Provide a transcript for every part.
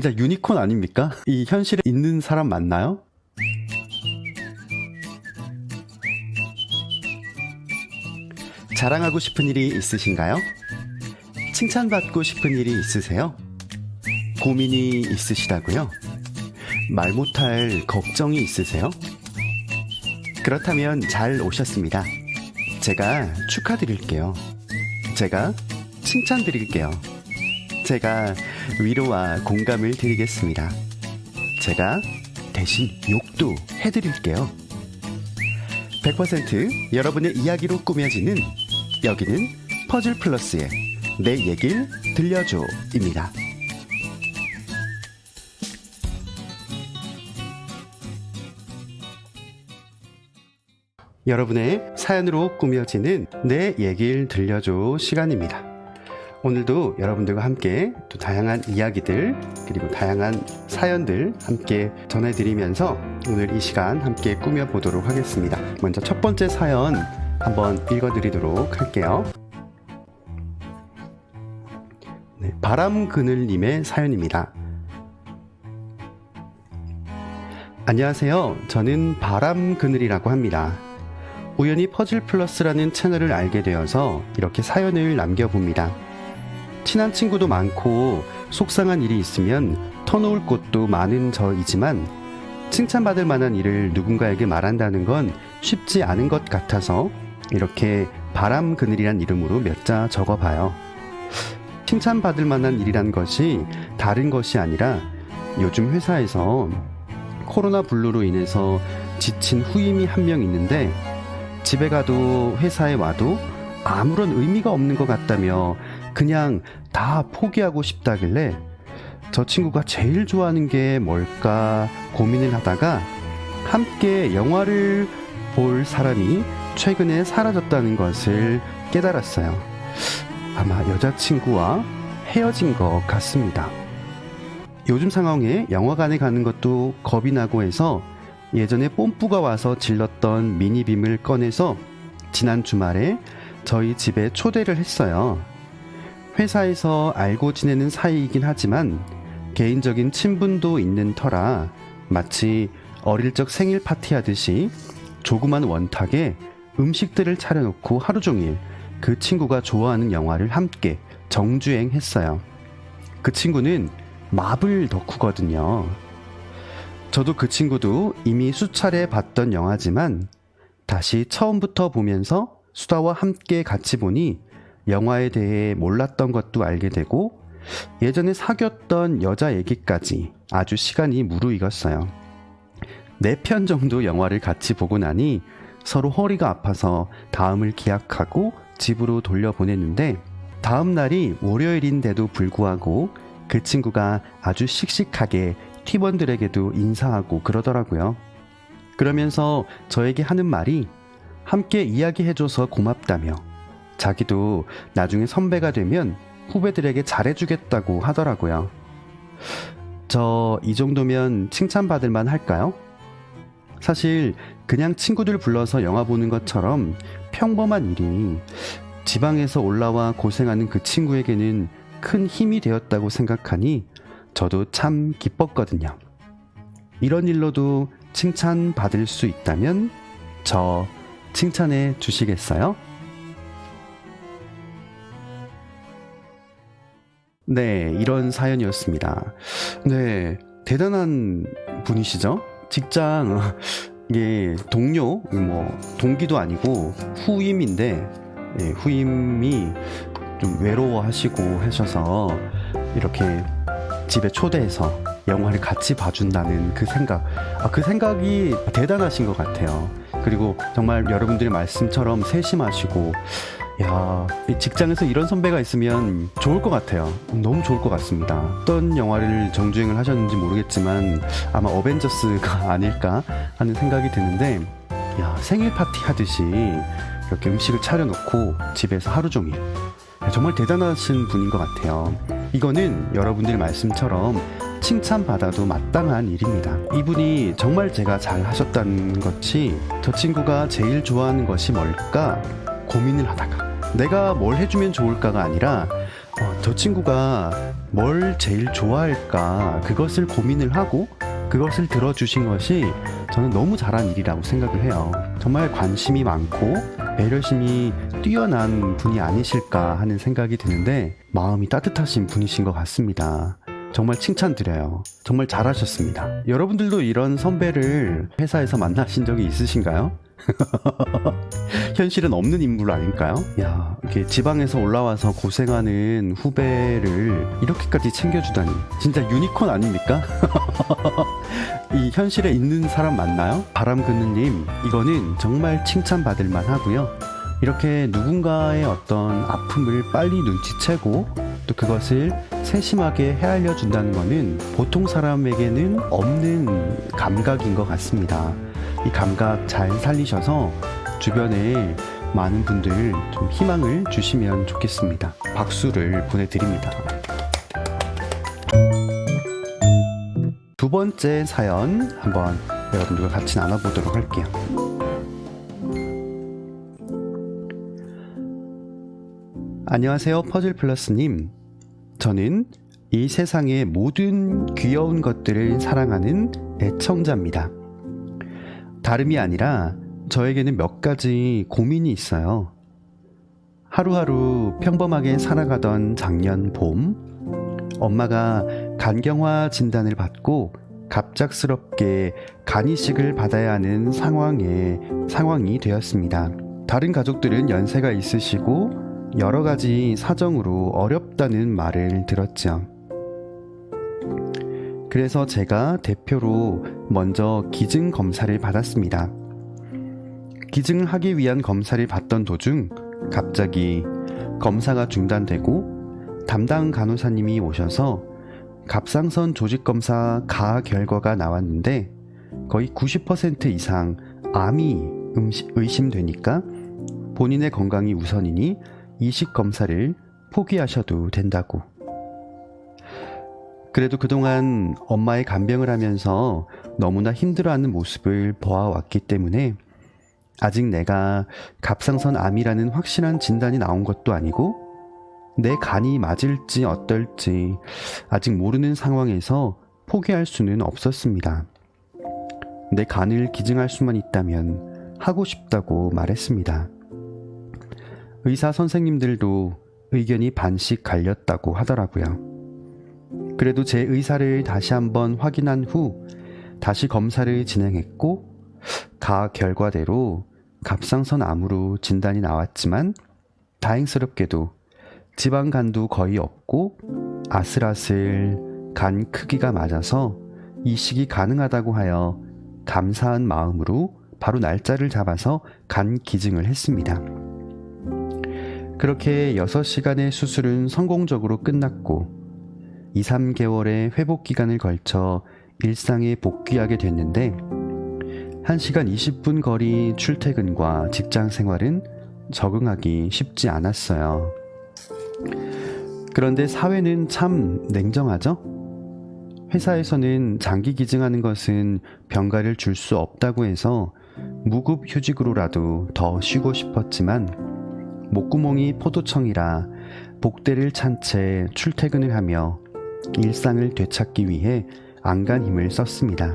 진짜 유니콘 아닙니까? 이 현실에 있는 사람 맞나요? 자랑하고 싶은 일이 있으신가요? 칭찬받고 싶은 일이 있으세요? 고민이 있으시다고요? 말 못할 걱정이 있으세요? 그렇다면 잘 오셨습니다. 제가 축하드릴게요. 제가 칭찬드릴게요. 제가 위로와 공감을 드리겠습니다. 제가 대신 욕도 해드릴게요. 100% 여러분의 이야기로 꾸며지는 여기는 퍼즐 플러스의 내 얘길 들려줘입니다. 여러분의 사연으로 꾸며지는 내 얘길 들려줘 시간입니다. 오늘도 여러분들과 함께 또 다양한 이야기들 그리고 다양한 사연들 함께 전해드리면서 오늘 이 시간 함께 꾸며보도록 하겠습니다. 먼저 첫 번째 사연 한번 읽어드리도록 할게요. 네, 바람 그늘님의 사연입니다. 안녕하세요. 저는 바람 그늘이라고 합니다. 우연히 퍼즐 플러스라는 채널을 알게 되어서 이렇게 사연을 남겨봅니다. 친한 친구도 많고 속상한 일이 있으면 터놓을 곳도 많은 저이지만 칭찬받을 만한 일을 누군가에게 말한다는 건 쉽지 않은 것 같아서 이렇게 바람 그늘이란 이름으로 몇 자 적어봐요. 칭찬받을 만한 일이란 것이 다른 것이 아니라 요즘 회사에서 코로나 블루로 인해서 지친 후임이 한 명 있는데 집에 가도 회사에 와도 아무런 의미가 없는 것 같다며 그냥 다 포기하고 싶다길래 저 친구가 제일 좋아하는 게 뭘까 고민을 하다가 함께 영화를 볼 사람이 최근에 사라졌다는 것을 깨달았어요. 아마 여자친구와 헤어진 것 같습니다. 요즘 상황에 영화관에 가는 것도 겁이 나고 해서 예전에 뽐뿌가 와서 질렀던 미니빔을 꺼내서 지난 주말에 저희 집에 초대를 했어요. 회사에서 알고 지내는 사이이긴 하지만 개인적인 친분도 있는 터라 마치 어릴 적 생일 파티하듯이 조그만 원탁에 음식들을 차려놓고 하루 종일 그 친구가 좋아하는 영화를 함께 정주행했어요. 그 친구는 마블 덕후거든요. 저도 그 친구도 이미 수차례 봤던 영화지만 다시 처음부터 보면서 수다와 함께 같이 보니 영화에 대해 몰랐던 것도 알게 되고 예전에 사귀었던 여자 얘기까지 아주 시간이 무르익었어요. 네 편 정도 영화를 같이 보고 나니 서로 허리가 아파서 다음을 기약하고 집으로 돌려보냈는데 다음 날이 월요일인데도 불구하고 그 친구가 아주 씩씩하게 팀원들에게도 인사하고 그러더라고요. 그러면서 저에게 하는 말이 함께 이야기해줘서 고맙다며 자기도 나중에 선배가 되면 후배들에게 잘해주겠다고 하더라고요. 저 이 정도면 칭찬받을 만 할까요? 사실 그냥 친구들 불러서 영화 보는 것처럼 평범한 일이 지방에서 올라와 고생하는 그 친구에게는 큰 힘이 되었다고 생각하니 저도 참 기뻤거든요. 이런 일로도 칭찬받을 수 있다면 저 칭찬해 주시겠어요? 네, 이런 사연이었습니다. 네, 대단한 분이시죠? 직장, 이게 동료, 뭐, 동기도 아니고 후임인데, 예, 후임이 좀 외로워하시고 하셔서 이렇게 집에 초대해서 영화를 같이 봐준다는 그 생각. 아, 그 생각이 대단하신 것 같아요. 그리고 정말 여러분들의 말씀처럼 세심하시고, 야, 이 직장에서 이런 선배가 있으면 좋을 것 같아요. 너무 좋을 것 같습니다. 어떤 영화를 정주행을 하셨는지 모르겠지만 아마 어벤져스가 아닐까 하는 생각이 드는데, 야, 생일 파티 하듯이 이렇게 음식을 차려놓고 집에서 하루 종일. 정말 대단하신 분인 것 같아요. 이거는 여러분들 말씀처럼 칭찬받아도 마땅한 일입니다. 이분이 정말 제가 잘 하셨다는 것이 저 친구가 제일 좋아하는 것이 뭘까 고민을 하다가 내가 뭘 해주면 좋을까가 아니라 어, 저 친구가 뭘 제일 좋아할까 그것을 고민을 하고 그것을 들어주신 것이 저는 너무 잘한 일이라고 생각을 해요. 정말 관심이 많고 배려심이 뛰어난 분이 아니실까 하는 생각이 드는데 마음이 따뜻하신 분이신 것 같습니다. 정말 칭찬드려요. 정말 잘하셨습니다. 여러분들도 이런 선배를 회사에서 만나신 적이 있으신가요? 현실은 없는 인물 아닐까요? 야, 이렇게 지방에서 올라와서 고생하는 후배를 이렇게까지 챙겨주다니. 진짜 유니콘 아닙니까? 이 현실에 있는 사람 맞나요? 바람그늘님, 이거는 정말 칭찬받을 만 하고요. 이렇게 누군가의 어떤 아픔을 빨리 눈치채고 또 그것을 세심하게 헤아려 준다는 것은 보통 사람에게는 없는 감각인 것 같습니다. 이 감각 잘 살리셔서 주변에 많은 분들 좀 희망을 주시면 좋겠습니다. 박수를 보내드립니다. 두 번째 사연 한번 여러분들과 같이 나눠보도록 할게요. 안녕하세요, 퍼즐 플러스님. 저는 이 세상의 모든 귀여운 것들을 사랑하는 애청자입니다. 다름이 아니라 저에게는 몇 가지 고민이 있어요. 하루하루 평범하게 살아가던 작년 봄, 엄마가 간경화 진단을 받고 갑작스럽게 간 이식을 받아야 하는 상황에 상황이 되었습니다. 다른 가족들은 연세가 있으시고 여러 가지 사정으로 어렵다는 말을 들었죠. 그래서 제가 대표로 먼저 기증 검사를 받았습니다. 기증을 하기 위한 검사를 받던 도중 갑자기 검사가 중단되고 담당 간호사님이 오셔서 갑상선 조직 검사 가 결과가 나왔는데 거의 90% 이상 암이 의심되니까 본인의 건강이 우선이니 이식 검사를 포기하셔도 된다고. 그래도 그동안 엄마의 간병을 하면서 너무나 힘들어하는 모습을 보아왔기 때문에 아직 내가 갑상선 암이라는 확실한 진단이 나온 것도 아니고 내 간이 맞을지 어떨지 아직 모르는 상황에서 포기할 수는 없었습니다. 내 간을 기증할 수만 있다면 하고 싶다고 말했습니다. 의사 선생님들도 의견이 반씩 갈렸다고 하더라고요. 그래도 제 의사를 다시 한번 확인한 후 다시 검사를 진행했고 가 결과대로 갑상선 암으로 진단이 나왔지만 다행스럽게도 지방간도 거의 없고 아슬아슬 간 크기가 맞아서 이식이 가능하다고 하여 감사한 마음으로 바로 날짜를 잡아서 간 기증을 했습니다. 그렇게 6시간의 수술은 성공적으로 끝났고 2, 3개월의 회복 기간을 걸쳐 일상에 복귀하게 됐는데 1시간 20분 거리 출퇴근과 직장 생활은 적응하기 쉽지 않았어요. 그런데 사회는 참 냉정하죠? 회사에서는 장기 기증하는 것은 병가를 줄 수 없다고 해서 무급 휴직으로라도 더 쉬고 싶었지만 목구멍이 포도청이라 복대를 찬 채 출퇴근을 하며 일상을 되찾기 위해 안간 힘을 썼습니다.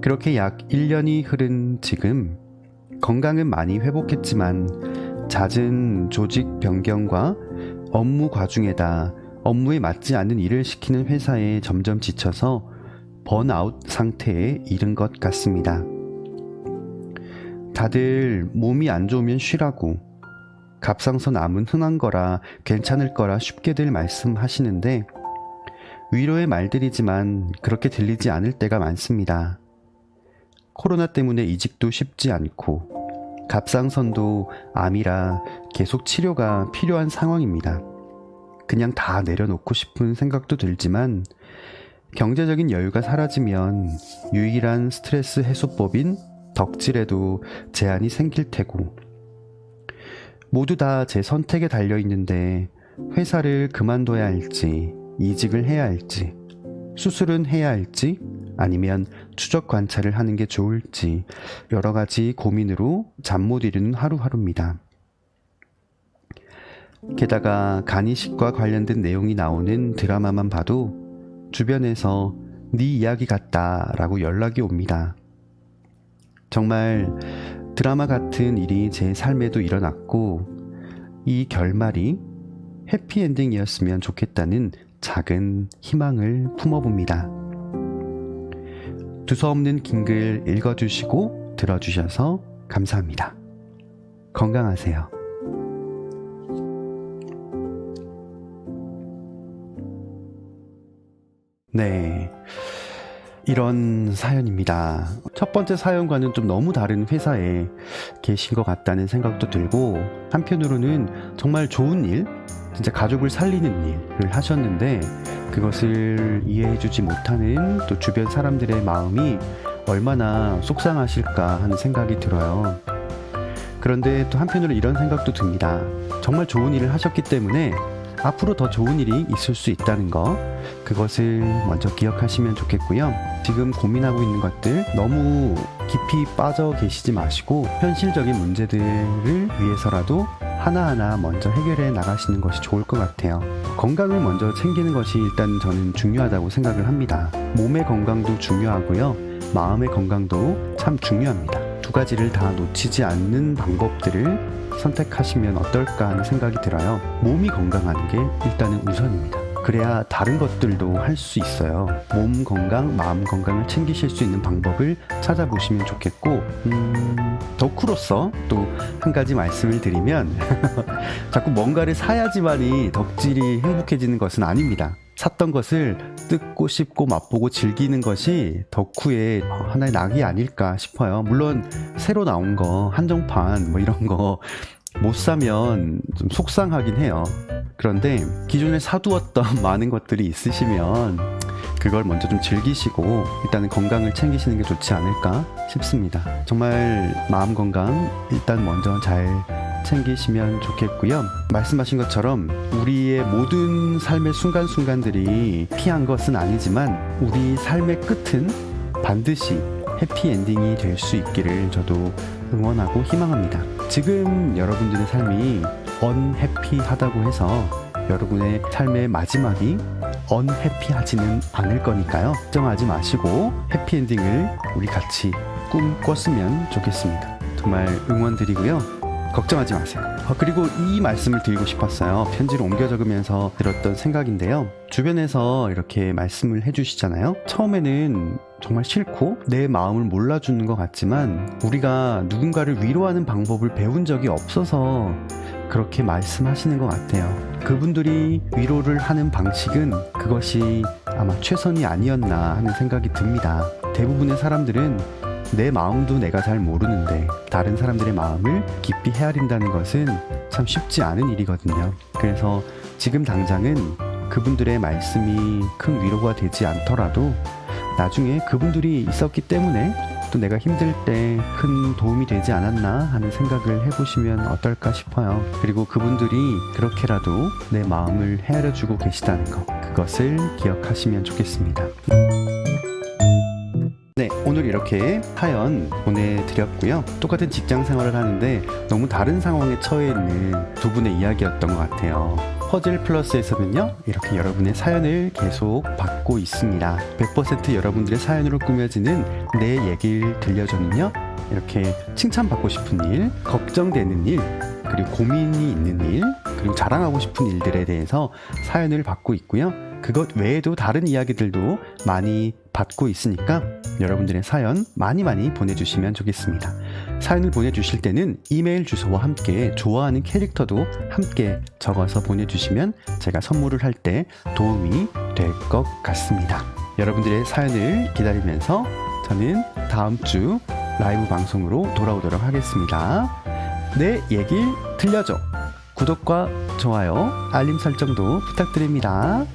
그렇게 약 1년이 흐른 지금 건강은 많이 회복했지만 잦은 조직 변경과 업무 과중에다 업무에 맞지 않는 일을 시키는 회사에 점점 지쳐서 번아웃 상태에 이른 것 같습니다. 다들 몸이 안 좋으면 쉬라고 갑상선 암은 흔한 거라 괜찮을 거라 쉽게들 말씀하시는데 위로의 말들이지만 그렇게 들리지 않을 때가 많습니다. 코로나 때문에 이직도 쉽지 않고 갑상선도 암이라 계속 치료가 필요한 상황입니다. 그냥 다 내려놓고 싶은 생각도 들지만 경제적인 여유가 사라지면 유일한 스트레스 해소법인 덕질에도 제한이 생길 테고 모두 다 제 선택에 달려 있는데 회사를 그만둬야 할지 이직을 해야 할지 수술은 해야 할지 아니면 추적 관찰을 하는 게 좋을지 여러 가지 고민으로 잠 못 이루는 하루하루입니다. 게다가 간이식과 관련된 내용이 나오는 드라마만 봐도 주변에서 네 이야기 같다라고 연락이 옵니다. 정말 드라마 같은 일이 제 삶에도 일어났고 이 결말이 해피엔딩이었으면 좋겠다는 작은 희망을 품어봅니다. 두서없는 긴 글 읽어주시고 들어주셔서 감사합니다. 건강하세요. 네. 이런 사연입니다. 첫 번째 사연과는 좀 너무 다른 회사에 계신 것 같다는 생각도 들고, 한편으로는 정말 좋은 일, 진짜 가족을 살리는 일을 하셨는데, 그것을 이해해주지 못하는 또 주변 사람들의 마음이 얼마나 속상하실까 하는 생각이 들어요. 그런데 또 한편으로 이런 생각도 듭니다. 정말 좋은 일을 하셨기 때문에 앞으로 더 좋은 일이 있을 수 있다는 거, 그것을 먼저 기억하시면 좋겠고요. 지금 고민하고 있는 것들 너무 깊이 빠져 계시지 마시고 현실적인 문제들을 위해서라도 하나하나 먼저 해결해 나가시는 것이 좋을 것 같아요. 건강을 먼저 챙기는 것이 일단 저는 중요하다고 생각을 합니다. 몸의 건강도 중요하고요. 마음의 건강도 참 중요합니다. 두 가지를 다 놓치지 않는 방법들을 선택하시면 어떨까 하는 생각이 들어요. 몸이 건강한 게 일단은 우선입니다. 그래야 다른 것들도 할 수 있어요. 몸 건강, 마음 건강을 챙기실 수 있는 방법을 찾아보시면 좋겠고, 음, 덕후로서 또 한 가지 말씀을 드리면, 자꾸 뭔가를 사야지만이 덕질이 행복해지는 것은 아닙니다. 샀던 것을 뜯고 씹고 맛보고 즐기는 것이 덕후의 하나의 낙이 아닐까 싶어요. 물론 새로 나온 거 한정판 뭐 이런 거 못 사면 좀 속상하긴 해요. 그런데 기존에 사두었던 많은 것들이 있으시면 그걸 먼저 좀 즐기시고 일단은 건강을 챙기시는 게 좋지 않을까 싶습니다. 정말 마음 건강 일단 먼저 잘 챙기시면 좋겠고요. 말씀하신 것처럼 우리의 모든 삶의 순간순간들이 피한 것은 아니지만 우리 삶의 끝은 반드시 해피엔딩이 될 수 있기를 저도 응원하고 희망합니다. 지금 여러분들의 삶이 언해피하다고 해서 여러분의 삶의 마지막이 언해피하지는 않을 거니까요. 걱정하지 마시고 해피엔딩을 우리 같이 꿈꿨으면 좋겠습니다. 정말 응원드리고요. 걱정하지 마세요. 어, 그리고 이 말씀을 드리고 싶었어요. 편지를 옮겨 적으면서 들었던 생각인데요. 주변에서 이렇게 말씀을 해주시잖아요. 처음에는 정말 싫고 내 마음을 몰라주는 것 같지만 우리가 누군가를 위로하는 방법을 배운 적이 없어서 그렇게 말씀하시는 것 같아요. 그분들이 위로를 하는 방식은 그것이 아마 최선이 아니었나 하는 생각이 듭니다. 대부분의 사람들은 내 마음도 내가 잘 모르는데 다른 사람들의 마음을 깊이 헤아린다는 것은 참 쉽지 않은 일이거든요. 그래서 지금 당장은 그분들의 말씀이 큰 위로가 되지 않더라도 나중에 그분들이 있었기 때문에 또 내가 힘들 때 큰 도움이 되지 않았나 하는 생각을 해보시면 어떨까 싶어요. 그리고 그분들이 그렇게라도 내 마음을 헤아려주고 계시다는 것, 그것을 기억하시면 좋겠습니다. 네, 오늘 이렇게 사연 보내드렸고요. 똑같은 직장 생활을 하는데 너무 다른 상황에 처해 있는 두 분의 이야기였던 것 같아요. 퍼즐 플러스에서는요, 이렇게 여러분의 사연을 계속 받고 있습니다. 100% 여러분들의 사연으로 꾸며지는 내 얘기를 들려줘는요, 이렇게 칭찬받고 싶은 일, 걱정되는 일, 그리고 고민이 있는 일, 그리고 자랑하고 싶은 일들에 대해서 사연을 받고 있고요. 그것 외에도 다른 이야기들도 많이 받고 있으니까 여러분들의 사연 많이 많이 보내주시면 좋겠습니다. 사연을 보내주실 때는 이메일 주소와 함께 좋아하는 캐릭터도 함께 적어서 보내주시면 제가 선물을 할 때 도움이 될 것 같습니다. 여러분들의 사연을 기다리면서 저는 다음 주 라이브 방송으로 돌아오도록 하겠습니다. 내 얘길 들려줘. 구독과 좋아요, 알림 설정도 부탁드립니다.